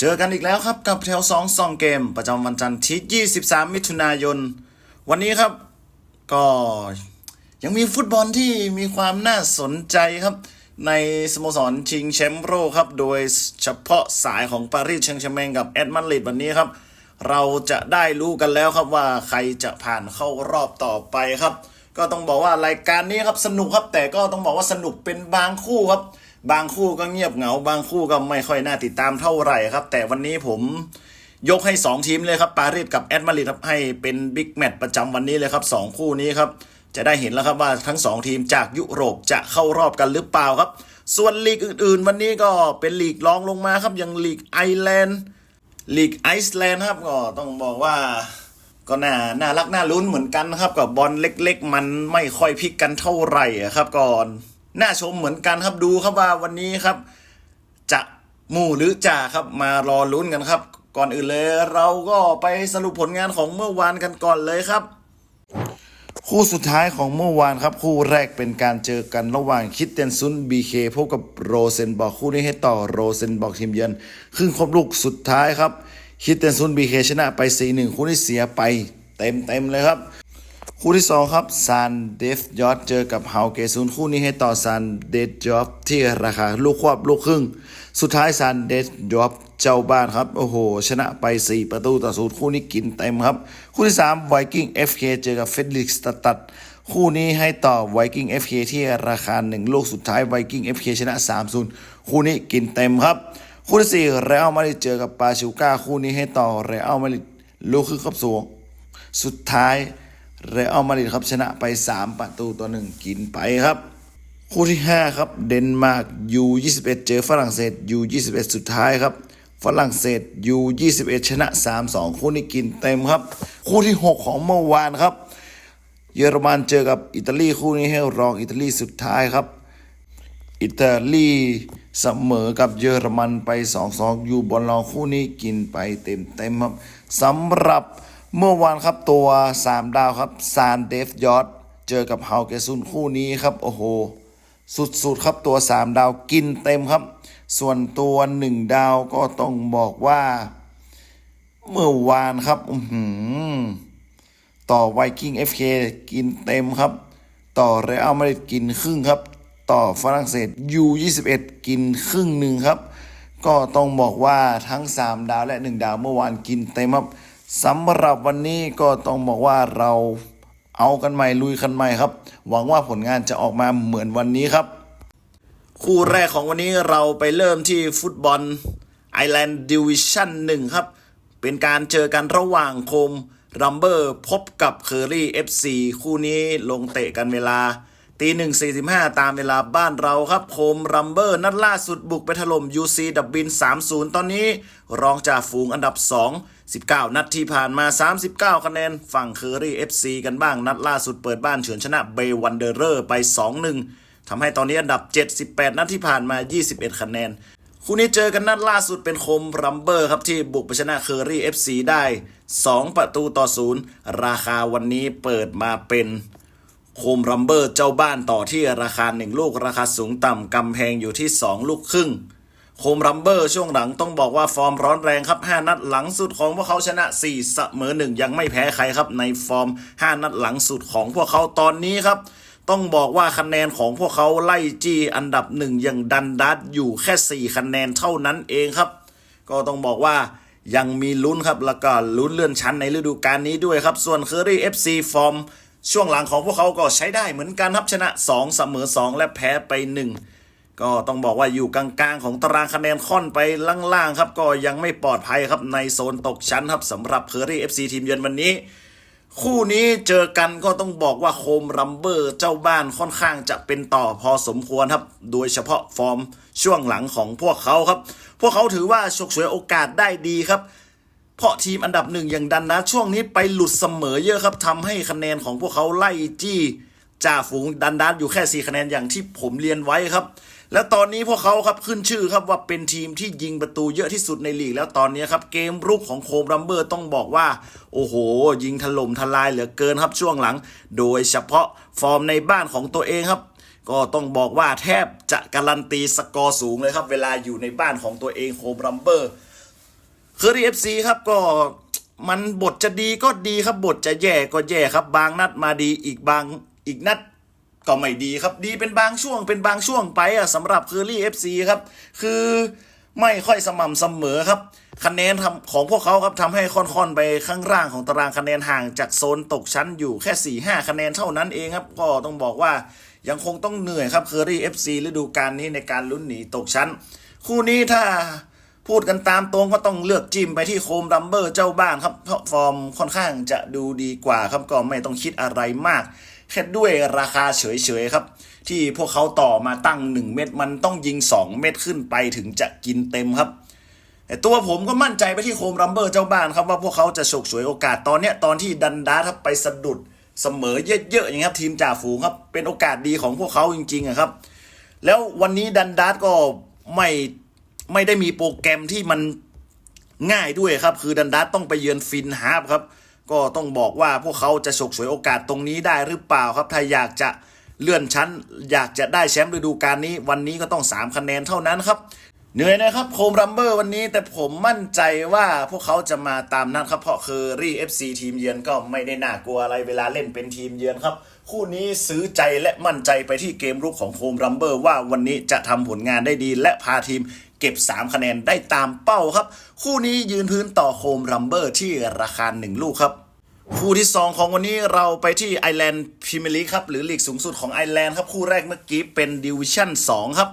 เจอกันอีกแล้วครับกับแถว2 2เกม ประจำวันจันทร์ที่ 23 มิถุนายน วันนี้ครับ ก็ยังมีฟุตบอลที่มีความน่าสนใจครับ ในสโมสรชิงแชมป์โลกครับ โดยเฉพาะสายของปารีสแซงต์แชร์แมงกับแอดมาดริดวันนี้ครับ เราจะได้รู้กันแล้วครับว่าใครจะผ่านเข้ารอบต่อไปครับ ก็ต้องบอกว่ารายการนี้ครับสนุกครับแต่ก็ต้องบอกว่าสนุกเป็นบางคู่ครับ บางคู่ก็เงียบเหงา บางคู่ก็ไม่ค่อยน่าติดตามเท่าไหร่ครับ แต่วันนี้ผมยกให้ 2 ทีมเลยครับปารีสกับแอดมาดริดครับให้เป็นบิ๊กแมตช์ประจำวันนี้เลยครับ 2 คู่นี้ครับ จะได้เห็นแล้วครับว่าทั้ง 2 ทีมจากยุโรปจะเข้ารอบกันหรือเปล่าครับ ส่วนลีกอื่นๆ วันนี้ก็เป็นลีกรองลงมาครับอย่างลีกไอร์แลนด์ลีกไอซ์แลนด์ครับก็ต้องบอกว่าก็น่าน่ารักน่าลุ้นเหมือนกันครับกับบอลเล็ก ๆ มันไม่ค่อยพลิกกันเท่าไหร่ครับก่อน น่าชมเหมือนกันครับดูครับว่าวันนี้ครับ จะมู่หรือจ่าครับมารอลุ้นกันครับ ก่อนอื่นเลย เราก็ไปสรุปผลงานของเมื่อวานกันก่อนเลยครับ คู่สุดท้ายของเมื่อวานครับ คู่แรกเป็นการเจอกันระหว่างคิดเตนซุนบีเคพบกับโรเซนบอกคู่นี้ให้ต่อโรเซนบอกทีมเยือนครึ่งครบลูกสุดท้ายครับคิดเตนซุนบีเคชนะไป4-1คู่ที่เสียไปเต็มเต็มเลยครับ คู่ที่ 2 ครับซานเดฟยอดเจอกับเฮาเกซุนคู่นี้ให้ต่อซานเดฟยอดที่ราคาลูกควบลูกครึ่ง สุดท้ายซานเดฟยอดเจ้าบ้านครับ โอ้โห ชนะไป 4 ประตูต่อศูนย์คู่นี้กินเต็มครับ คู่ที่3ไวกิ้ง FK เคเจอกับเฟดลิกสตัดคู่นี้ให้ต่อไวกิ้ง FK ที่ราคา 1 ลูกสุดท้ายไวกิ้ง FK ชนะ3-0คู่นี้กินเต็มครับ คู่ที่ 4 เรอัลมาดริดเจอกับปาชิวก้าคู่นี้ให้ต่อเรอัลมาดริดลูกครึ่งครับสูงสุดท้าย เรอัลมาดริดครับชนะไป 3 ประตูต่อ1กินไปครับ คู่ที่ 5 ครับ เดนมาร์ก U21 เจอฝรั่งเศส U21 สุดท้ายครับ ฝรั่งเศส U21 ชนะ 3-2 คู่นี้กินเต็มครับ คู่ที่ 6 ของเมื่อวานครับ เยอรมันเจอกับอิตาลีคู่นี้ให้รองอิตาลีสุดท้ายครับ อิตาลีเสมอกับเยอรมันไป 2-2 อยู่บอลรองคู่นี้กินไปเต็มๆครับสำหรับ เมื่อวานครับตัว 3 ดาวครับซานเดฟยอดเจอกับเฮาเกซุนคู่นี้ครับ โอ้โห สุดๆครับตัว 3 ดาวกินเต็มครับ ส่วนตัว 1 ดาวก็ต้องบอกว่า เมื่อวานครับอือหือต่อไวกิ้ง FK กินเต็มครับ ต่อเรอัลมาดริดกินครึ่งครับ ต่อฝรั่งเศส U21 กินครึ่งหนึ่งครับ ก็ต้องบอกว่าทั้ง 3 ดาวและ 1 ดาวเมื่อวานกินเต็มครับ สำหรับวันนี้ก็ต้องบอกว่าเราเอากันใหม่ลุยกันใหม่ครับ หวังว่าผลงานจะออกมาเหมือนวันนี้ครับ คู่แรกของวันนี้เราไปเริ่มที่ฟุตบอลไอแลนด์ดิวิชั่นหนึ่งครับ เป็นการเจอกันระหว่างโคมรัมเบอร์พบกับเคอรี่เอฟซีคู่นี้ลงเตะกันเวลาตีหนึ่งสี่สิบห้าตามเวลาบ้านเราครับโคมรัมเบอร์นัดล่าสุดบุกไปถล่ม UC ดับบิน 3-0 ตอนนี้ รองจากฝูงอันดับ 2 19 นัดที่ผ่านมา 39 คะแนน ฝั่งเคอรี่เอฟซีกันบ้าง นัดล่าสุดเปิดบ้านเฉือนชนะเบวันเดอร์เรอร์ไป 2-1ทำให้ตอนนี้อันดับ 78 นัดที่ผ่านมา 21 คะแนน คู่นี้เจอกันนัดล่าสุดเป็นคมรัมเบอร์ครับที่บุกไปชนะเคอรี่ FC ได้ 2 ประตูต่อศูนย์ราคาวันนี้เปิดมาเป็นโคมรัมเบอร์เจ้าบ้านต่อที่ราคา 1 ลูกราคาสูงต่ำกำแพงอยู่ที่ 2 ลูกครึ่ง โคมรัมเบอร์ช่วงหลังต้องบอกว่าฟอร์มร้อนแรงครับ 5 นัดหลังสุดของพวกเขาชนะ 4 เสมอ 1 ยังไม่แพ้ใครครับ ในฟอร์ม 5 นัดหลังสุดของพวกเขาตอนนี้ครับ ต้องบอกว่าคะแนนของพวกเขาไล่จี้อันดับหนึ่งอย่างดันดัดอยู่แค่ 4 คะแนนเท่านั้นเองครับ ก็ต้องบอกว่ายังมีลุ้นครับแล้วก็ลุ้นเลื่อนชั้นในฤดูกาลนี้ด้วยครับ ส่วนเคอรี่ FC ฟอร์มช่วงหลังของพวกเขาก็ใช้ได้เหมือนกันครับชนะ 2 เสมอ 2 และแพ้ไป 1 ก็ต้องบอกว่าอยู่กลางๆ ของตารางคะแนนค่อนไปล่างๆครับ ก็ยังไม่ปลอดภัยครับในโซนตกชั้นครับสำหรับเคอรี่ FC ทีมเยือนวันนี้ คู่นี้เจอกันก็ต้องบอกว่าโคมรัมเบอร์เจ้าบ้านค่อนข้างจะเป็นต่อพอสมควรครับ โดยเฉพาะฟอร์มช่วงหลังของพวกเขาครับ พวกเขาถือว่าฉกฉวยโอกาสได้ดีครับเพราะทีมอันดับหนึ่งอย่างดันนะ ช่วงนี้ไปหลุดเสมอเยอะครับทำให้คะแนนของพวกเขาไล่จี้จ่าฝูงดันดันอยู่แค่4คะแนนอย่างที่ผมเรียนไว้ครับ และตอนนี้พวกเขาครับขึ้นชื่อครับว่าเป็นทีมที่ยิงประตูเยอะที่สุดในลีก แล้วตอนนี้ครับเกมรุกของโคมรัมเบอร์ต้องบอกว่า โอ้โห ยิงถล่มทลายเหลือเกินครับช่วงหลัง โดยเฉพาะฟอร์มในบ้านของตัวเองครับ ก็ต้องบอกว่าแทบจะการันตีสกอร์สูงเลยครับ เวลาอยู่ในบ้านของตัวเองโคมรัมเบอร์เคอรี่เอฟซีครับก็มันบทจะดีก็ดีครับบทจะแย่ก็แย่ครับ บางนัดมาดีอีกบางอีกนัด ก็ไม่ดีครับ ดีเป็นบางช่วงเป็นบางช่วงไปอะสำหรับเคอรี่เอฟซีครับ คือไม่ค่อยสม่ำเสมอครับ คะแนนทำของพวกเขาครับทำให้ค่อนๆไปข้างล่างของตารางคะแนนห่างจากโซนตกชั้นอยู่แค่4ี่ห้าคะแนนเท่านั้นเองครับ ก็ต้องบอกว่ายังคงต้องเหนื่อยครับเคอรี่เอฟซีฤดูกาลนี้ในการลุ้นหนีตกชั้น คู่นี้ถ้าพูดกันตามตรงก็ต้องเลือกจิ้มไปที่โคมดัมเบอร์เจ้าบ้านครับเพราะฟอร์มค่อนข้างจะดูดีกว่าครับก็ไม่ต้องคิดอะไรมาก แค่ด้วยราคาเฉยๆครับ ที่พวกเขาต่อมาตั้ง 1 เม็ดมันต้องยิง 2 เม็ดขึ้นไปถึงจะกินเต็มครับ แต่ตัวผมก็มั่นใจไปที่โคมรัมเบอร์เจ้าบ้านครับว่าพวกเขาจะฉกฉวยโอกาสตอนเนี้ยตอนที่ดันดาครับไปสะดุดเสมอเยอะๆอย่างนี้ครับทีมจ่าฝูงครับ เป็นโอกาสดีของพวกเขาจริงๆครับ แล้ววันนี้ดันดาร์ก็ไม่ไม่ได้มีโปรแกรมที่มันง่ายด้วยครับ คือดันดาร์ต้องไปเยือนฟินฮาร์ฟครับ ก็ต้องบอกว่าพวกเขาจะฉกฉวยโอกาสตรงนี้ได้หรือเปล่าครับ ถ้าอยากจะเลื่อนชั้น อยากจะได้แชมป์ฤดูกาลนี้ วันนี้ก็ต้อง 3 คะแนนเท่านั้นครับ เหนื่อยนะครับโคมรัมเบอร์วันนี้แต่ผมมั่นใจว่าพวกเขาจะมาตามนัดครับ เพราะเคอรี่เอฟซีทีมเยือนก็ไม่ได้น่ากลัวอะไรเวลาเล่นเป็นทีมเยือนครับ คู่นี้ซื้อใจและมั่นใจไปที่เกมรุกของโคมรัมเบอร์ว่าวันนี้จะทำผลงานได้ดีและพาทีม เก็บ 3 คะแนนได้ตามเป้าครับ คู่นี้ยืนพื้นต่อโคมรัมเบอร์ที่ราคา 1 ลูกครับคู่ที่ 2 ของวันนี้เราไปที่ไอแลนด์พรีเมียร์ลีกครับ หรือลีกสูงสุดของไอแลนด์ครับ คู่แรกเมื่อกี้เป็นดิวิชั่น 2 ครับ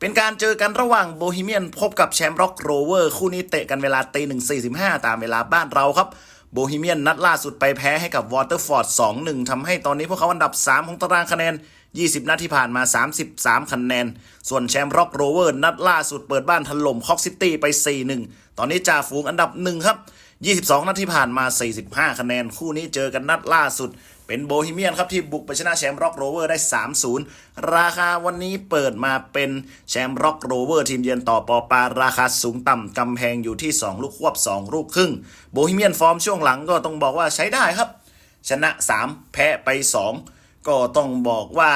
เป็นการเจอกันระหว่างโบฮีเมียนพบกับแชมป์ร็อกโรเวอร์คู่นี้เตะกันเวลาตีหนึ่งสี่สิบห้าตามเวลาบ้านเราครับโบฮีเมียนนัดล่าสุดไปแพ้ให้กับวอเตอร์ฟอร์ด2-1ทำให้ตอนนี้พวกเขาอันดับ 3 ของตารางคะแนน 20 นัดที่ผ่านมา 33 คะแนน ส่วนแชมป์ร็อกโรเวอร์นัดล่าสุดเปิดบ้านถล่มคอกซิตี้ไป 4-1 ตอนนี้จ่าฝูงอันดับ 1 ครับ 22 นัดที่ผ่านมา 45 คะแนน คู่นี้เจอกันนัดล่าสุด เป็นโบฮีเมียนครับที่บุกไปชนะแชมป์ร็อกโรเวอร์ได้ 3-0 ราคาวันนี้เปิดมาเป็นแชมป์ร็อกโรเวอร์ทีมเยือนต่อปอปาราคาสูงต่ำกำแพงอยู่ที่ 2 ลูกควบ 2 ลูกครึ่ง โบฮีเมียนฟอร์มช่วงหลังก็ต้องบอกว่าใช้ได้ครับ ชนะ 3 แพ้ไป 2 ก็ต้องบอกว่า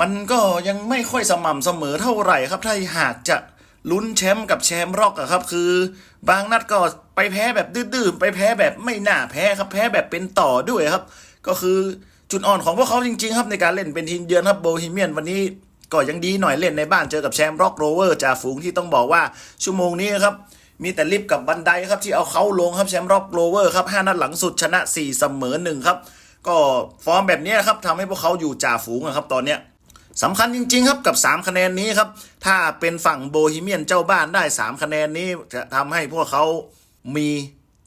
มันก็ยังไม่ค่อยสม่ำเสมอเท่าไหร่ครับ ถ้าหากจะลุ้นแชมป์กับแชมป์ร็อกอะครับ คือ บางนัดก็ไปแพ้แบบดื้อๆไปแพ้แบบไม่น่าแพ้ครับ แพ้แบบเป็นต่อด้วยครับ ก็คือจุดอ่อนของพวกเขาจริง ๆ ครับในการเล่นเป็นทีมเยือนครับโบฮีเมียนวันนี้ก็ยังดีหน่อยเล่นในบ้านเจอกับแชมป์ร็อกโรเวอร์จ่าฝูงที่ต้องบอกว่าชั่วโมงนี้ครับ มีแต่ลิฟต์กับบันไดครับที่เอาเขาลงครับแชมป์ร็อกโรเวอร์ครับห้านัดหลังสุดชนะ 4 เสมอ1ครับ ก็ฟอร์มแบบนี้ครับทำให้พวกเขาอยู่จ่าฝูงนะครับตอนเนี้ยสำคัญจริง ๆ ครับกับ 3 คะแนนนี้ครับ ถ้าเป็นฝั่งโบฮีเมียนเจ้าบ้านได้ 3 คะแนนนี้จะทำให้พวกเขามี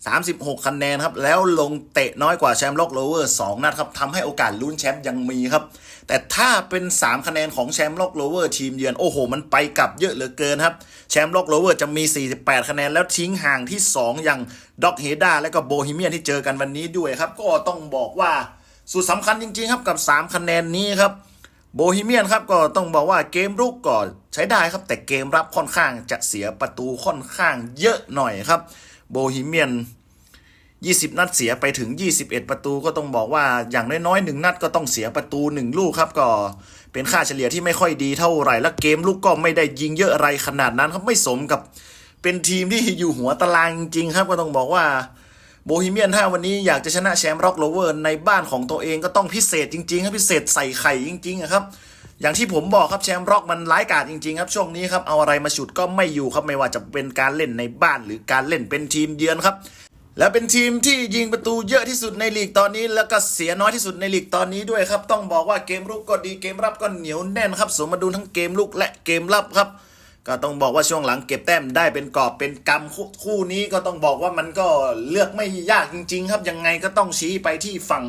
36 คะแนนครับ แล้วลงเตะน้อยกว่าแชมป์โลกโรเวอร์2นัดครับทำให้โอกาสลุ้นแชมป์ยังมีครับ แต่ถ้าเป็น 3 คะแนนของแชมป์โลกโรเวอร์ทีมเยือน โอ้โห มันไปกลับเยอะเหลือเกินครับ แชมป์โลกโรเวอร์จะมี 48 คะแนน แล้วทิ้งห่างที่ 2 อย่างด็อกเฮดาและก็โบฮีเมียนที่เจอกันวันนี้ด้วยครับ ก็ต้องบอกว่าสุดสำคัญจริง ๆ ครับกับ 3 คะแนนนี้ครับโบฮีเมียนครับก็ต้องบอกว่าเกมรุกก่อนใช้ได้ครับแต่เกมรับค่อนข้างจะเสียประตูค่อนข้างเยอะหน่อยครับโบฮีเมียน 20 นัดเสียไปถึง 21 ประตูก็ต้องบอกว่าอย่างน้อยๆหนึ่งนัดก็ต้องเสียประตู1ลูกครับก็เป็นค่าเฉลี่ยที่ไม่ค่อยดีเท่าไหร่และเกมลูกก็ไม่ได้ยิงเยอะอะไรขนาดนั้นครับไม่สมกับเป็นทีมที่อยู่หัวตารางจริงครับก็ต้องบอกว่าโบฮีเมียนถ้าวันนี้อยากจะชนะแชมป์ร็อกโรเวอร์ในบ้านของตัวเองก็ต้องพิเศษจริงๆครับพิเศษใส่ไข่จริงๆครับอย่างที่ผมบอกครับแชมป์ร็อกมันร้ายกาจจริงๆครับช่วงนี้ครับเอาอะไรมาฉุดก็ไม่อยู่ครับไม่ว่าจะเป็นการเล่นในบ้านหรือการเล่นเป็นทีมเยือนครับ และเป็นทีมที่ยิงประตูเยอะที่สุดในลีกตอนนี้ แล้วก็เสียน้อยที่สุดในลีกตอนนี้ด้วยครับ ต้องบอกว่าเกมรุกก็ดีเกมรับก็เหนียวแน่นครับ สมดุลทั้งเกมลุกและเกมรับครับ ก็ต้องบอกว่าช่วงหลังเก็บแต้มได้เป็นกอบเป็นกำคู่คู่นี้ก็ต้องบอกว่ามันก็เลือกไม่ยากจริง ๆ ครับยังไงก็ต้องชี้ไปที่ฝั่ง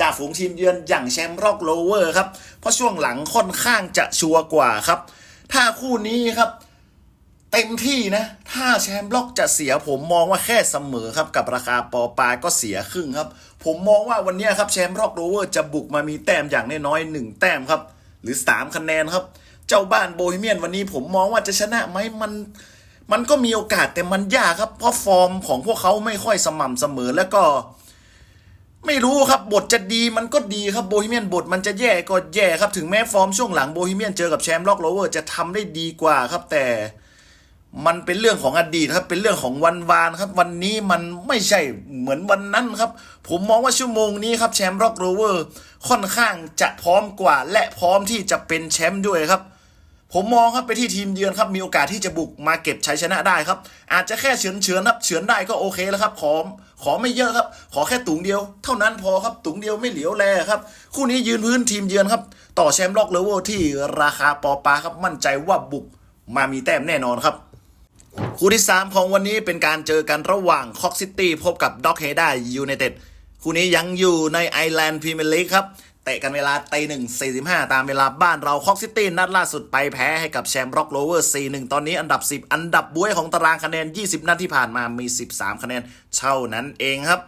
จ่าฝูงทีมเยือนอย่างแชมป์ร็อกโลเวอร์ครับเพราะช่วงหลังค่อนข้างจะชัวร์กว่าครับ ถ้าคู่นี้ครับ เต็มที่นะ ถ้าแชมป์ล็อกจะเสียผมมองว่าแค่เสมอครับ กับราคาปอปาก็เสียครึ่งครับ ผมมองว่าวันนี้ครับแชมป์ล็อกโรเวอร์จะบุกมามีแต้มอย่างน้อยๆหนึ่งแต้มครับ หรือ 3 คะแนนครับ เจ้าบ้านโบฮีเมียนวันนี้ผมมองว่าจะชนะไหมมันมันก็มีโอกาสแต่มันยากครับ เพราะฟอร์มของพวกเขาไม่ค่อยสม่ำเสมอแล้วก็ ไม่รู้ครับบทจะดีมันก็ดีครับโบฮีเมียนบทมันจะแย่ก็แย่ครับถึงแม้ฟอร์มช่วงหลังโบฮีเมียนเจอกับแชมป์ล็อกโรเวอร์จะทำได้ดีกว่าครับแต่ มันเป็นเรื่องของอดีตครับเป็นเรื่องของวันวานครับ วันนี้มันไม่ใช่เหมือนวันนั้นครับ ผมมองว่าชั่วโมงนี้ครับแชมป์ร็อกโรเวอร์ค่อนข้างจะพร้อมกว่า และพร้อมที่จะเป็นแชมป์ด้วยครับ ผมมองครับไปที่ทีมเยือนครับมีโอกาสที่จะบุกมาเก็บชัยชนะได้ครับ อาจจะแค่เฉือนเฉือนครับเฉือนได้ก็โอเคแล้วครับ ขอขอไม่เยอะครับ ขอแค่ตุงเดียว เท่านั้นพอครับตุงเดียวไม่เหลียวแลครับคู่นี้ยืนพื้นทีมเยือนครับ ต่อแชมป์ล็อกเลเวลที่ราคาปอปาครับมั่นใจว่าบุกมามีแต้มแน่นอนครับ คู่ที่ 3 ของวันนี้เป็นการเจอกันระหว่างคอกซิตี้พบกับด็อกเฮด้ายูไนเต็ดคู่นี้ยังอยู่ในไอแลนด์พรีเมียร์ลีกครับเตะกันเวลาตีหนึ่งสี่สิบห้าตามเวลาบ้านเราคอกซิตี้นัดล่าสุดไปแพ้ให้กับแชมป์ร็อกโรเวอร์ซีหนึ่งตอนนี้อันดับ10อันดับบ้วยของตารางคะแนน20นัดที่ผ่านมามี13คะแนนเท่านั้นเองครับ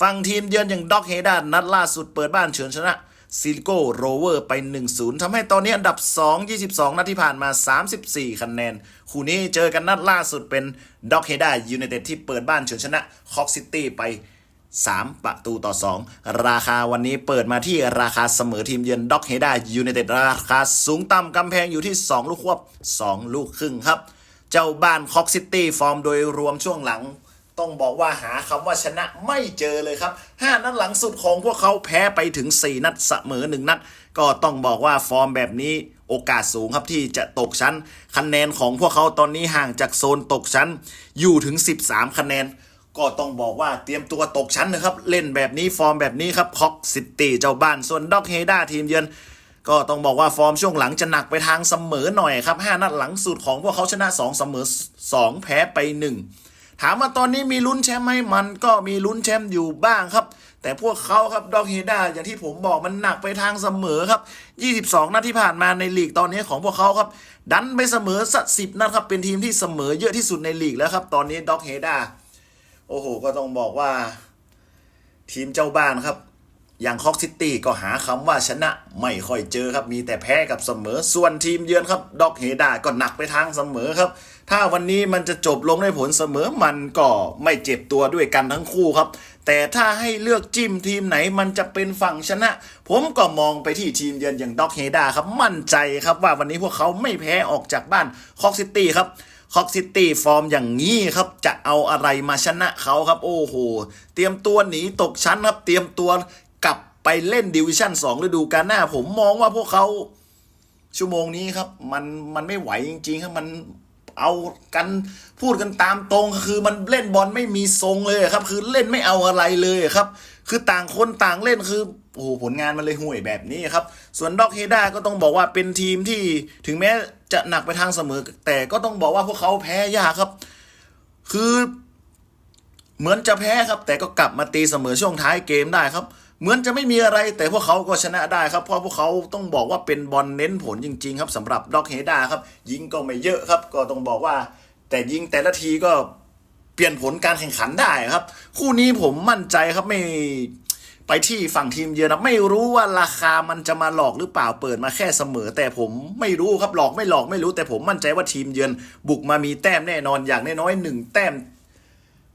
ฝั่งทีมเยือนอย่างด็อกเฮด้านัดล่าสุดเปิดบ้านเฉือนชนะซิลโกโรเวอร์ไป 1-0ทำให้ตอนนี้อันดับ 2 22 นัดที่ผ่านมา 34 คะแนน คู่นี้เจอกันนัดล่าสุดเป็นด็อกเฮด้ายูไนเต็ดที่เปิดบ้านเฉือนชนะคอกซิตี้ไป 3 ประตูต่อ 2 ราคาวันนี้เปิดมาที่ราคาเสมอทีมเยือนด็อกเฮด้ายูไนเต็ดราคาสูงต่ำกำแพงอยู่ที่ 2 ลูกควบ 2 ลูกครึ่งครับ เจ้าบ้านคอกซิตี้ฟอร์มโดยรวมช่วงหลัง ต้องบอกว่าหาคำว่าชนะไม่เจอเลยครับ 5 นัดหลังสุดของพวกเขาแพ้ไปถึง 4 นัดเสมอ 1 นัด ก็ต้องบอกว่าฟอร์มแบบนี้โอกาสสูงครับที่จะตกชั้น คะแนนของพวกเขาตอนนี้ห่างจากโซนตกชั้นอยู่ถึง 13 คะแนน ก็ต้องบอกว่าเตรียมตัวตกชั้นนะครับ เล่นแบบนี้ฟอร์มแบบนี้ครับคอกซิตี้เจ้าบ้านส่วนด็อกเฮด้าทีมเยือนก็ต้องบอกว่าฟอร์มช่วงหลังจะหนักไปทางเสมอหน่อยครับ 5 นัดหลังสุดของพวกเขาชนะ 2 เสมอ 2 แพ้ไป 1 ถามว่าตอนนี้มีลุ้นแชมป์ไหมมันก็มีลุ้นแชมป์อยู่บ้างครับ แต่พวกเขาครับด็อกเฮด้าอย่างที่ผมบอกมันหนักไปทางเสมอครับ 22 นัดที่ผ่านมาในลีกตอนนี้ของพวกเขาครับ ดันไปเสมอสักสิบนัดครับเป็นทีมที่เสมอเยอะที่สุดในลีกแล้วครับ ตอนนี้ด็อกเฮด้าโอ้โหก็ต้องบอกว่า ทีมเจ้าบ้านครับ อย่างคอกซิตี้ก็หาคำว่าชนะไม่ค่อยเจอครับ มีแต่แพ้กับเสมอ ส่วนทีมเยือนครับ ด็อกเฮดาก็หนักไปทางเสมอครับ ถ้าวันนี้มันจะจบลงด้วยผลเสมอมันก็ไม่เจ็บตัวด้วยกันทั้งคู่ครับ แต่ถ้าให้เลือกจิ้มทีมไหนมันจะเป็นฝั่งชนะ ผมก็มองไปที่ทีมเยือนอย่างด็อกเฮดาครับ มั่นใจครับว่าวันนี้พวกเขาไม่แพ้ออกจากบ้านคอกซิตี้ครับคอกซิตี้ฟอร์มอย่างนี้ครับ จะเอาอะไรมาชนะเขาครับ โอ้โห เตรียมตัวหนีตกชั้นครับ เตรียมตัว ไปเล่นดิวิชั่น2ฤดูกาลหน้า ผมมองว่าพวกเขาชั่วโมงนี้ครับ มันมันไม่ไหวจริง ๆ ครับมันเอากันพูดกันตามตรงคือมันเล่นบอลไม่มีทรงเลยครับ คือเล่นไม่เอาอะไรเลยครับ คือต่างคนต่างเล่นคือโอ้โหผลงานมันเลยห่วยแบบนี้ครับ ส่วนด็อกเฮด้าก็ต้องบอกว่าเป็นทีมที่ถึงแม้จะหนักไปทางเสมอ แต่ก็ต้องบอกว่าพวกเขาแพ้ยากครับ คือเหมือนจะแพ้ครับ แต่ก็กลับมาตีเสมอช่วงท้ายเกมได้ครับ เหมือนจะไม่มีอะไรแต่พวกเขาก็ชนะได้ครับ เพราะพวกเขาต้องบอกว่าเป็นบอลเน้นผลจริง ๆ ครับสำหรับด็อกเฮด้าครับ ยิงก็ไม่เยอะครับ ก็ต้องบอกว่า แต่ยิงแต่ละทีก็เปลี่ยนผลการแข่งขันได้ครับ คู่นี้ผมมั่นใจครับไม่ไปที่ฝั่งทีมเยือนนะไม่รู้ว่าราคามันจะมาหลอกหรือเปล่าเปิดมาแค่เสมอ แต่ผมไม่รู้ครับหลอกไม่หลอกไม่รู้ แต่ผมมั่นใจว่าทีมเยือนบุกมามีแต้มแน่นอนอย่างน้อยๆหนึ่งแต้ม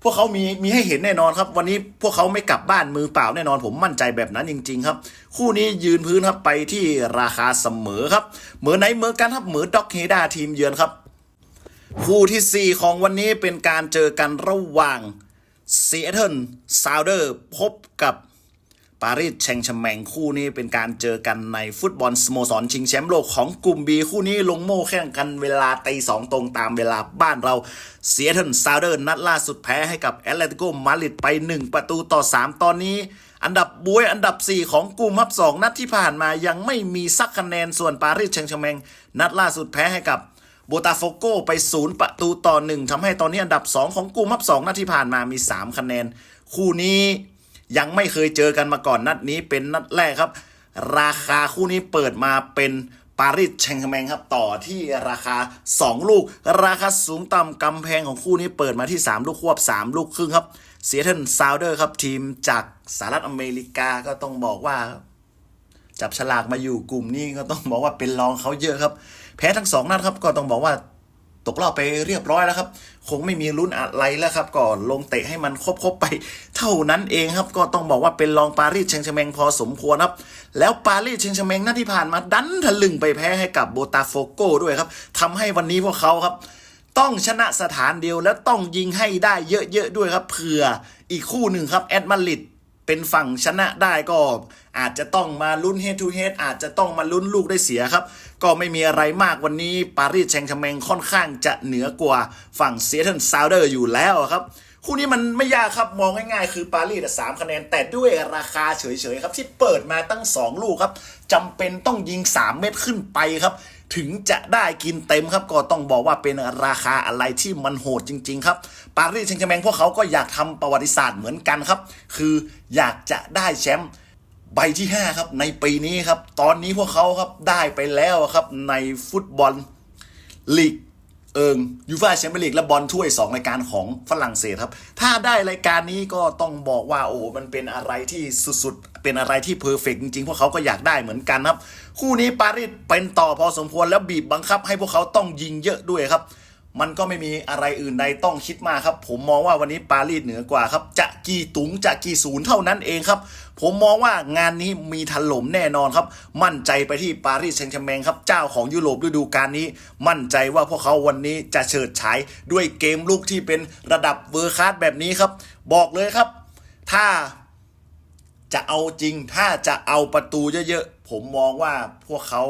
วกเขามีมีให้เห็นแน่นอนครับ วันนี้พวกเขาไม่กลับบ้านมือเปล่าแน่นอนผมมั่นใจแบบนั้นจริง ๆ ครับ คู่นี้ยืนพื้นครับไปที่ราคาเสมอครับเหมือไหนเหมือกันครับเหมือด็อกเฮดาทีมเยือนครับ คู่ทีสี่ 4 ของวันนี้เป็นการเจอกันระหว่างซีแอตเทิลซาวเดอร์พบกับ ปารีสแชงชแมงคู่นี้เป็นการเจอกันในฟุตบอลสโมสรชิงแชมป์โลกของกลุ่ม B คู่นี้ลงโม่แข่งกันเวลาตีสองตรงตามเวลาบ้านเราเซียเทิลซาวเดอร์นัดล่าสุดแพ้ให้กับแอตเลติโกมาดริดไป 1 ประตูต่อ 3 ตอนนี้ อันดับบวยอันดับ 4 ของกลุ่มครับสองนัดที่ผ่านมายังไม่มีสักคะแนนส่วนปารีสแชงชแมงนัดล่าสุดแพ้ให้กับโบตาโฟโกไป 0 ประตูต่อ 1ทำให้ตอนนี้อันดับ 2 ของกลุ่มมับ2นัดที่ผ่านมามี 3 คะแนน คู่นี้ ยังไม่เคยเจอกันมาก่อนนัดนี้เป็นนัดแรกครับ ราคาคู่นี้เปิดมาเป็นปารีสแชงแมงครับต่อที่ราคา 2 ลูก ราคาสูงต่ำกำแพงของคู่นี้เปิดมาที่ 3 ลูกควบ 3 ลูกครึ่งครับเซียเทิลซาวเดอร์ครับทีมจากสหรัฐอเมริกาก็ต้องบอกว่า จับฉลากมาอยู่กลุ่มนี้ก็ต้องบอกว่าเป็นรองเขาเยอะครับ แพ้ทั้งสองนัดครับก็ต้องบอกว่า ตกรอบไปเรียบร้อยแล้วครับ คงไม่มีลุ้นอะไรแล้วครับก็ลงเตะให้มันครบๆไป เท่านั้นเองครับ ก็ต้องบอกว่าเป็นรองปารีสเชงชแมงพอสมควรครับ แล้วปารีสเชงชแมงนัดที่ผ่านมาดันทะลึ่งไปแพ้ให้กับโบตาโฟโกด้วยครับทำให้วันนี้พวกเขาครับ ต้องชนะสถานเดียวและต้องยิงให้ได้เยอะๆด้วยครับเผื่ออีกคู่หนึ่งครับแอดมาริดเป็นฝั่งชนะได้ก็อาจจะต้องมาลุ้น head to head อาจจะต้องมาลุ้นลูกได้เสียครับ ก็ไม่มีอะไรมากวันนี้ปารีสแชงต์แชร์แมงค่อนข้างจะเหนือกว่าฝั่งเซียเทิลซาวเดอร์อยู่แล้วครับ คู่นี้มันไม่ยากครับมองง่ายๆ คือปารีสสามคะแนน แต่ด้วยราคาเฉยๆครับที่เปิดมาตั้ง 2 ลูกครับจำเป็นต้องยิง 3 เม็ดขึ้นไปครับ ถึงจะได้กินเต็มครับ ก็ต้องบอกว่าเป็นราคาอะไรที่มันโหดจริง ๆ ครับปารีสแชงต์แชร์แมงพวกเขาก็อยากทำประวัติศาสตร์เหมือนกันครับ คืออยากจะได้แชมป์ ใบที่ 5 ครับในปีนี้ครับ ตอนนี้พวกเขาครับได้ไปแล้วครับในฟุตบอลลีกเอิงยูฟ่าแชมเปี้ยนลีกและบอลถ้วย 2 รายการของฝรั่งเศสครับ ถ้าได้รายการนี้ก็ต้องบอกว่าโอ้มันเป็นอะไรที่สุดๆ เป็นอะไรที่เพอร์เฟกจริงๆ พวกเขาก็อยากได้เหมือนกันครับ คู่นี้ปารีสเป็นต่อพอสมควรแล้วบีบบังคับให้พวกเขาต้องยิงเยอะด้วยครับ มันก็ไม่มีอะไรอื่นใดต้องคิดมากครับ ผมมองว่าวันนี้ปารีสเหนือกว่าครับจะกี่ตุงจะกี่ศูนย์เท่านั้นเองครับ ผมมองว่างานนี้มีถล่มแน่นอนครับ มั่นใจไปที่ปารีสแซงต์แชร์แมงครับเจ้าของยุโรปฤดูกาลนี้ มั่นใจว่าพวกเขาวันนี้จะเฉิดฉายด้วยเกมลูกที่เป็นระดับเวอร์คลาสแบบนี้ครับ บอกเลยครับ ถ้าจะเอาจริงถ้าจะเอาประตูเยอะๆ ผมมองว่าพวกเขา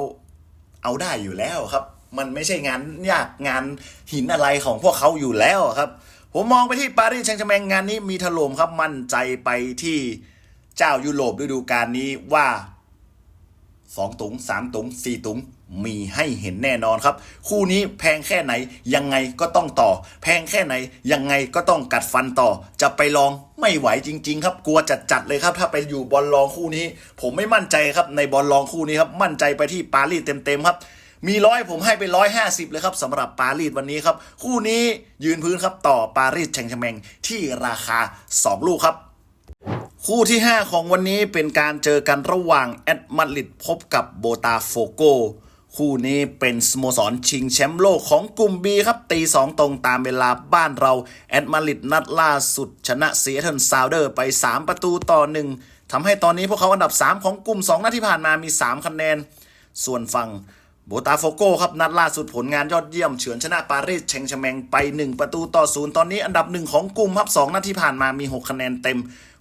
เอาได้อยู่แล้วครับ มันไม่ใช่งานยากงานหินอะไรของพวกเขาอยู่แล้วครับ ผมมองไปที่ปารีสแชงต์แชร์แมงงานนี้มีถล่มครับมั่นใจไปที่ เจ้ายุโรปฤดูกาลนี้ว่าสองตุงสามตุงสี่ตุงมีให้เห็นแน่นอนครับ คู่นี้แพงแค่ไหนยังไงก็ต้องต่อ แพงแค่ไหนยังไงก็ต้องกัดฟันต่อ จะไปลองไม่ไหวจริง ๆ ครับ กลัวจัดจัดๆเลยครับ ถ้าไปอยู่บอลลองคู่นี้ ผมไม่มั่นใจครับในบอลลองคู่นี้ครับมั่นใจไปที่ปารีสเต็มๆครับมีร้อยผมให้ไปร้อยห้าสิบเลยครับสำหรับปารีสวันนี้ครับ คู่นี้ยืนพื้นครับต่อปารีสแชงแชแมงที่ราคา 2 ลูกครับ คู่ที่ 5 ของวันนี้เป็นการเจอกันระหว่างแอดมาดริดพบกับโบตาโฟโก คู่นี้เป็นสโมสรชิงแชมป์โลกของกลุ่ม B ครับตี 2 ตรงตามเวลาบ้านเรา แอดมาดริดนัดล่าสุด ชนะเซียเทิลซาวเดอร์ไป 3 ประตูต่อ 1ทำให้ตอนนี้พวกเขาอันดับ 3 ของกลุ่ม 2 นัดที่ผ่านมามี 3 คะแนน ส่วนฝั่งโบตาโฟโกครับนัดล่าสุดผลงานยอดเยี่ยมเฉือนชนะปารีสแชงชแมงไป 1 ประตูต่อศูนย์ตอนนี้อันดับหนึ่งของกลุ่มครับ2นัดที่ผ่านมามี 6 คะแนนเต็ม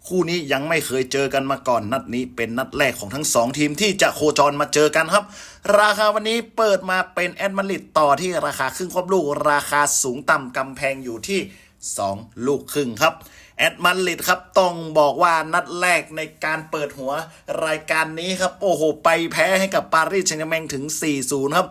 คู่นี้ยังไม่เคยเจอกันมาก่อนนัดนี้เป็นนัดแรกของทั้ง 2 ทีมที่จะโคจรมาเจอกันครับ ราคาวันนี้เปิดมาเป็นแอดมาริดต่อที่ราคาครึ่งควบลูก ราคาสูงต่ำกำแพงอยู่ที่ 2 ลูกครึ่งครับแอดมาริดครับต้องบอกว่านัดแรกในการเปิดหัวรายการนี้ครับ โอ้โห ไปแพ้ให้กับปารีสแชงต์แชร์แมงถึง 4-0 ครับ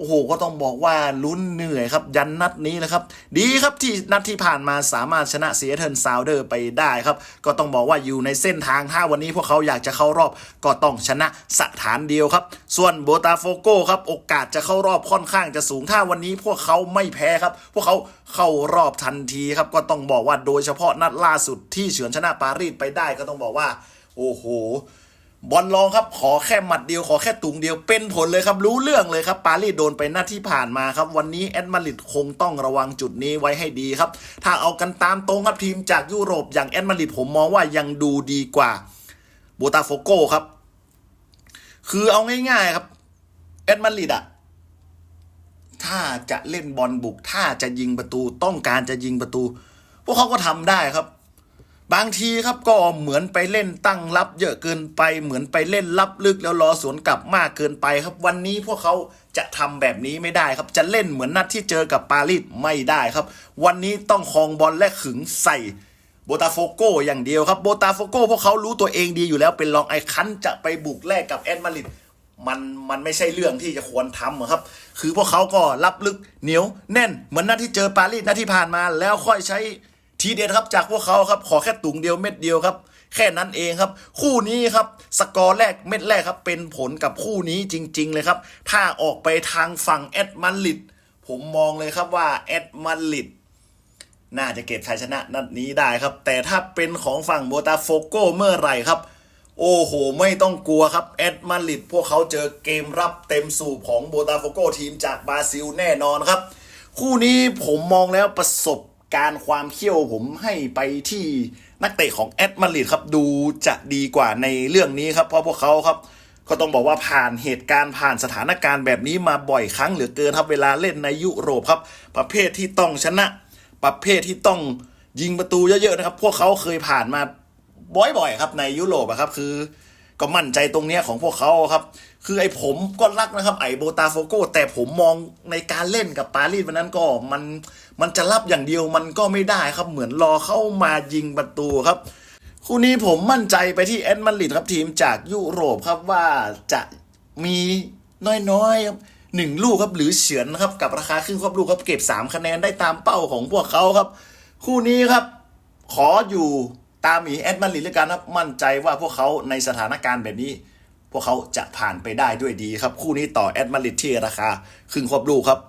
โอ้โหก็ต้องบอกว่าลุ้นเหนื่อยครับ ยันนัดนี้นะครับ ดีครับที่นัดที่ผ่านมาสามารถชนะเสียเทิร์นซาวเดอร์ไปได้ครับ ก็ต้องบอกว่าอยู่ในเส้นทางถ้าวันนี้พวกเขาอยากจะเข้ารอบ ก็ต้องชนะสถานเดียวครับ ส่วนโบตาโฟโก้ครับโอกาสจะเข้ารอบค่อนข้างจะสูงถ้าวันนี้พวกเขาไม่แพ้ครับ พวกเขาเข้ารอบทันทีครับก็ต้องบอกว่าโดยเฉพาะนัดล่าสุดที่เฉือนชนะปารีสไปได้ก็ต้องบอกว่า โอ้โห บอลลองครับขอแค่หมัดเดียวขอแค่ตุงเดียวเป็นผลเลยครับ รู้เรื่องเลยครับ ปารีสโดนไปหน้าที่ผ่านมาครับ วันนี้แอดมาริดคงต้องระวังจุดนี้ไว้ให้ดีครับ ถ้าเอากันตามตรงครับทีมจากยุโรปอย่างแอดมาริดผมมองว่ายังดูดีกว่าโบตาโฟโก้ครับ คือเอาง่ายๆครับแอดมาริดอะถ้าจะเล่นบอลบุก ถ้าจะยิงประตูต้องการจะยิงประตู พวกเขาก็ทำได้ครับ บางทีครับก็เหมือนไปเล่นตั้งรับ เยอะเกินไปเหมือนไปเล่นรับลึกแล้วรอสวนกลับมากเกินไปครับ วันนี้พวกเขาจะทำแบบนี้ไม่ได้ครับ จะเล่นเหมือนนัดที่เจอกับปารีสไม่ได้ครับ วันนี้ต้องครองบอลและขึงใส่โบตาโฟโกอย่างเดียวครับโบตาโฟโกพวกเขารู้ตัวเองดีอยู่แล้วเป็นรองไอคันจะไปบุกแลกกับแอดมาริดมันมันไม่ใช่เรื่องที่จะควรทำครับ คือพวกเขาก็รับลึกเหนียวแน่นเหมือนนัดที่เจอปารีสนัดที่ผ่านมาแล้วค่อยใช้ ทีเด็ดครับจากพวกเขาครับขอแค่ตุงเดียวเม็ดเดียวครับ แค่นั้นเองครับ คู่นี้ครับสกอร์แรกเม็ดแรกครับ เป็นผลกับคู่นี้จริง ๆ เลยครับ ถ้าออกไปทางฝั่งแอดมาดริดผมมองเลยครับว่าแอดมาดริดน่าจะเก็บชัยชนะนัดนี้ได้ครับ แต่ถ้าเป็นของฝั่งโบตาโฟโกเมื่อไหร่ครับ โอ้โห ไม่ต้องกลัวครับแอดมาริดพวกเขาเจอเกมรับเต็มสูบของโบตาโฟโกทีมจากบราซิลแน่นอนครับ คู่นี้ผมมองแล้วประสบ การความเขี้ยวผมให้ไปที่นักเตะของแอดมาริดครับดูจะดีกว่าในเรื่องนี้ครับเพราะพวกเขาครับก็ต้องบอกว่าผ่านเหตุการณ์ผ่านสถานการณ์แบบนี้มาบ่อยครั้งเหลือเกินครับเวลาเล่นในยุโรปครับ ประเภทที่ต้องชนะ ประเภทที่ต้องยิงประตูเยอะๆนะครับ พวกเขาเคยผ่านมาบ่อยๆครับในยุโรปครับคือ ก็มั่นใจตรงเนี้ยของพวกเขาครับ คือไอ้ผมก็รักนะครับ ไอ้โบตาโฟโกแต่ผมมองในการเล่นกับปารีสวันนั้นก็มันมันจะรับอย่างเดียวมันก็ไม่ได้ครับเหมือนรอเข้ามายิงประตูครับคู่นี้ผมมั่นใจไปที่แอดมาริดครับทีมจากยุโรปครับว่าจะมีน้อยๆครับหนึ่งลูกครับหรือเฉือนครับกับราคาครึ่งครอบลูกครับเก็บ 3 คะแนนได้ตามเป้าของพวกเขาครับ คู่นี้ครับ ขออยู่ ตามหมีแอดมาดริดแล้วกันครับมั่นใจว่าพวกเขาในสถานการณ์แบบนี้ พวกเขาจะผ่านไปได้ด้วยดีครับ คู่นี้ต่อแอดมาดริดที่ราคาครึ่งครอบลูกครับ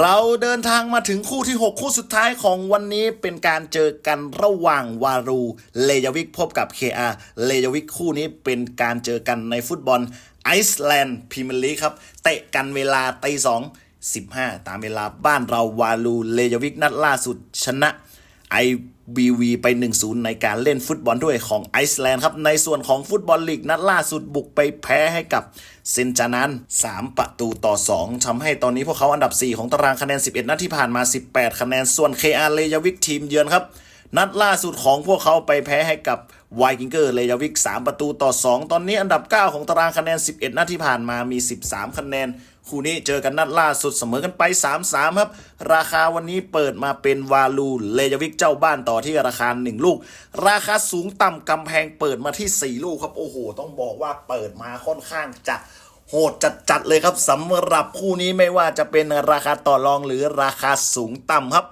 เราเดินทางมาถึงคู่ที่ 6 คู่สุดท้ายของวันนี้เป็นการเจอกันระหว่างวารูเลยวิกพบกับ KR เลยวิกคู่นี้เป็นการเจอกันในฟุตบอลไอซ์แลนด์พรีเมียร์ลีกครับเตะกันเวลาตีสองสิบห้าตามเวลาบ้านเราวารูเลยวิกนัดล่าสุดชนะไอ IBV ไป 1-0 ในการเล่นฟุตบอลด้วยของไอซ์แลนด์ครับ ในส่วนของฟุตบอลลีกนัดล่าสุดบุกไปแพ้ให้กับเซนจานัน3 ประตูต่อ 2ทำให้ตอนนี้พวกเขาอันดับ 4 ของตารางคะแนน 11 นัดที่ผ่านมา 18 คะแนน ส่วน KR เลยาวิกทีมเยือนครับ นัดล่าสุดของพวกเขาไปแพ้ให้กับไวกิงเกอร์เลยาวิก 3 ประตูต่อ 2 ตอนนี้อันดับ 9 ของตารางคะแนน 11 นัดที่ผ่านมามี 13 คะแนน คู่นี้เจอกันนัดล่าสุดเสมอกันไป 3-3 ครับ ราคาวันนี้เปิดมาเป็นวาลูเลยวิกเจ้าบ้านต่อที่ราคา 1 ลูก ราคาสูงต่ำกำแพงเปิดมาที่ 4 ลูกครับ โอ้โห ต้องบอกว่าเปิดมาค่อนข้างจะโหดจัดๆเลยครับสำหรับคู่นี้ไม่ว่าจะเป็นราคาต่อรองหรือราคาสูงต่ำครับ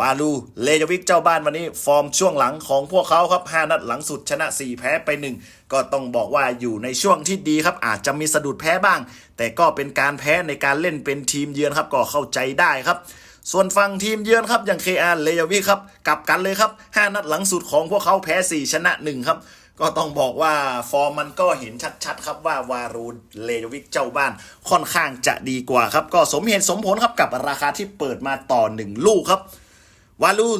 วาลูเลจวิกเจ้าบ้านวันนี้ ฟอร์มช่วงหลังของพวกเขาครับ 5 นัดหลังสุดชนะ 4 แพ้ไป 1 ก็ต้องบอกว่าอยู่ในช่วงที่ดีครับ อาจจะมีสะดุดแพ้บ้าง แต่ก็เป็นการแพ้ในการเล่นเป็นทีมเยือนครับก็เข้าใจได้ครับส่วนฝั่งทีมเยือนครับอย่าง KR เลยวิครับกลับกันเลยครับ 5 นัดหลังสุดของพวกเขาแพ้ 4 ชนะ 1 ครับ ก็ต้องบอกว่าฟอร์มมันก็เห็นชัดๆ ครับว่าวารูเลวิกเจ้าบ้านค่อนข้างจะดีกว่าครับ ก็สมเหตุสมผลครับกับราคาที่เปิดมาต่อ 1 ลูกครับ วาลู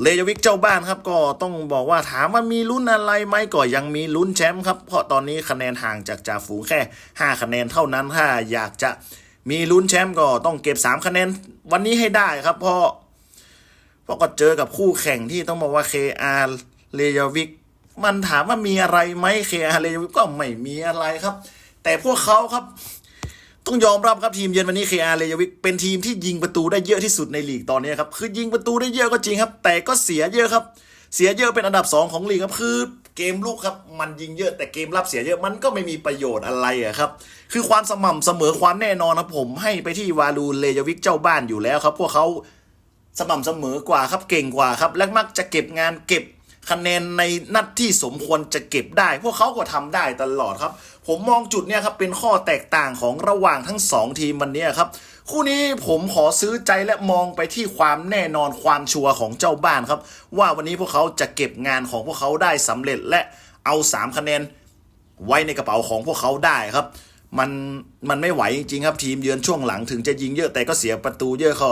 เลยวิกเจ้าบ้านครับก็ต้องบอกว่าถามว่ามีลุ้นอะไรไหมก็ยังมีลุ้นแชมป์ครับเพราะตอนนี้คะแนนห่างจากจ่าฝูงแค่ 5 คะแนนเท่านั้นถ้าอยากจะมีลุ้นแชมป์ก็ต้องเก็บ 3 คะแนนวันนี้ให้ได้ครับ เพราะเพราะก็เจอกับคู่แข่งที่ต้องบอกว่า KR เลยวิกมันถามว่ามีอะไรไหม KR เลยวิกก็ไม่มีอะไรครับ แต่พวกเขาครับ ต้องยอมรับครับทีมเยือนวันนี้ KR เลยวิกเป็นทีมที่ยิงประตูได้เยอะที่สุดในลีกตอนนี้ครับคือยิงประตูได้เยอะก็จริงครับ แต่ก็เสียเยอะครับ เสียเยอะเป็นอันดับ 2 ของลีกครับคือเกมลุกครับมันยิงเยอะแต่เกมรับเสียเยอะมันก็ไม่มีประโยชน์อะไรอะครับคือความสม่ำเสมอความแน่นอนครับผมให้ไปที่วาลูเลยวิกเจ้าบ้านอยู่แล้วครับ พวกเขาสม่ำเสมอกว่าครับเก่งกว่าครับและมักจะเก็บงานเก็บ คะแนนในนัดที่สมควรจะเก็บได้ พวกเขาก็ทำได้ตลอดครับ ผมมองจุดเนี้ยครับเป็นข้อแตกต่างของระหว่างทั้งสองทีมวันนี้ครับ คู่นี้ผมขอซื้อใจและมองไปที่ความแน่นอนความชัวร์ของเจ้าบ้านครับ ว่าวันนี้พวกเขาจะเก็บงานของพวกเขาได้สำเร็จและเอา 3 คะแนนไว้ในกระเป๋าของพวกเขาได้ครับมันมันไม่ไหวจริงๆครับทีมเยือนช่วงหลังถึงจะยิงเยอะแต่ก็เสียประตูเยอะก็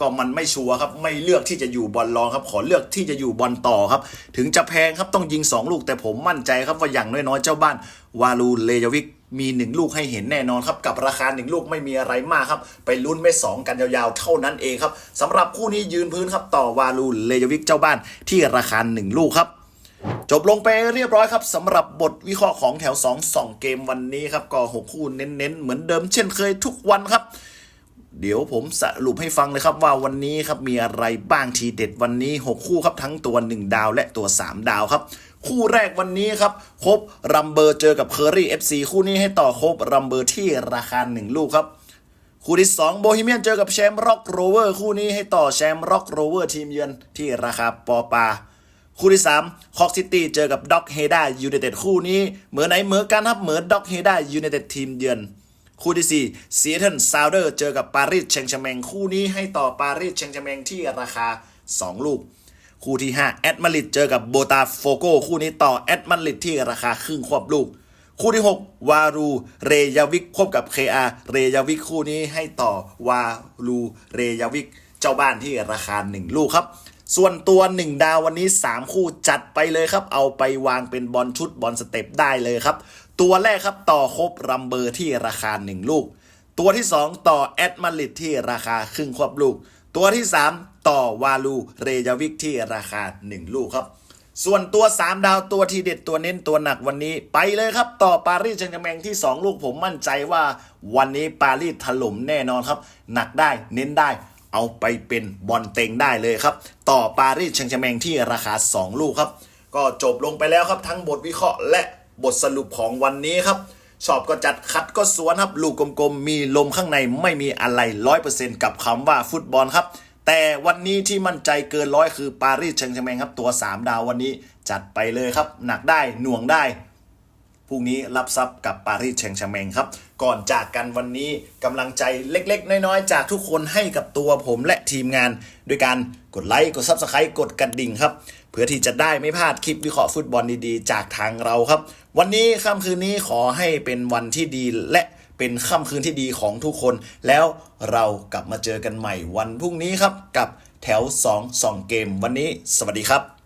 ก็มันไม่ชัวร์ครับไม่เลือกที่จะอยู่บอลรองครับ ขอเลือกที่จะอยู่บอลต่อครับ ถึงจะแพงครับต้องยิง 2 ลูกแต่ผมมั่นใจครับว่าอย่างน้อยๆเจ้าบ้านวาลูเลยวิกมี 1 ลูกให้เห็นแน่นอนครับ กับราคา 1 ลูกไม่มีอะไรมากครับ ไปลุ้นไม่สองกันยาวๆ เท่านั้นเองครับสำหรับคู่นี้ยืนพื้นครับต่อวาลูเลยวิกเจ้าบ้านที่ราคา 1 ลูกครับจบลงไปเรียบร้อยครับสำหรับบทวิเคราะห์ของแถว 2 2 เกมวันนี้ครับก็ 6 คู่เน้นๆ เหมือนเดิมเช่นเคยทุกวันครับ เดี๋ยวผมสรุปให้ฟังเลยครับว่าวันนี้ครับมีอะไรบ้างทีเด็ดวันนี้ 6 คู่ครับทั้งตัว 1 ดาวและตัว 3 ดาวครับ คู่แรกวันนี้ครับครบรัมเบอร์เจอกับเคอรี่ FC คู่นี้ให้ต่อครบรัมเบอร์ที่ราคา 1 ลูกครับ คู่ที่ 2 โบฮีเมียนเจอกับแชมป์ร็อกโรเวอร์คู่นี้ให้ต่อแชมป์ร็อกโรเวอร์ทีมเยือนที่ราคาปอปาคู่ที่3คอกซิตี้เจอกับด็อกเฮด้ายูไนเต็ดคู่นี้เหมือนไหนเหมือนกันครับเหมือนด็อกเฮด้ายูไนเต็ดทีมเยือน คู่ที่4ซีเทิลซาวเดอร์เจอกับปารีสเชงชแมงคู่นี้ให้ต่อปารีสเชงชแมงที่ราคา 2 ลูก คู่ที่ 5 แอดมาริดเจอกับโบตาโฟโกคู่นี้ต่อแอดมาริดที่ราคาครึ่งควบลูก คู่ที่ 6 วารูเรยาวิกพบกับ KR เรยาวิกคู่นี้ให้ต่อวารูเรยาวิกเจ้าบ้านที่ราคา 1 ลูกครับส่วนตัว 1 ดาววันนี้ 3 คู่จัดไปเลยครับ เอาไปวางเป็นบอลชุดบอลสเต็ปได้เลยครับ ตัวแรกครับต่อครบรัมเบอร์ที่ราคา 1 ลูก ตัวที่ 2 ต่อแอดมาริดที่ราคาครึ่งควบลูก ตัวที่ 3 ต่อวาลูเรยาวิกที่ราคา 1 ลูกครับ ส่วนตัว 3 ดาวตัวที่เด็ดตัวเน้นตัวหนักวันนี้ ไปเลยครับ ต่อปารีสแซงต์แชร์แมงที่ 2 ลูกผมมั่นใจว่า วันนี้ปารีสถล่มแน่นอนครับ หนักได้เน้นได้เอาไปเป็นบอลเต็งได้เลยครับ ต่อปารีสแซงต์แชร์แมงที่ราคา 2 ลูกครับ ก็จบลงไปแล้วครับทั้งบทวิเคราะห์และ บทสรุปของวันนี้ครับ ชอบก็จัดคัดก็สวนครับ ลูกกลมๆ มีลมข้างในไม่มีอะไรร้อยเปอร์เซ็นต์กับคำว่าฟุตบอลครับ แต่วันนี้ที่มั่นใจเกินร้อยคือปารีสแซงต์แชแมงครับ ตัว 3 ดาววันนี้จัดไปเลยครับ หนักได้หน่วงได้พรุ่งนี้รับทรัพย์กับปารีสแซงต์แชแมงครับ ก่อนจากกันวันนี้กำลังใจเล็ก ๆ น้อย ๆ จากทุกคนให้กับตัวผมและทีมงาน ด้วยการกดไลค์กดซับสไครต์กดกระดิ่งครับ เพื่อที่จะได้ไม่พลาดคลิปวิเคราะห์ฟุตบอลดีๆ จากทางเราครับ วันนี้ค่ำคืนนี้ขอให้เป็นวันที่ดีและเป็นค่ำคืนที่ดีของทุกคน แล้วเรากลับมาเจอกันใหม่วันพรุ่งนี้ครับ กับแถว 2 2 เกมวันนี้ สวัสดีครับ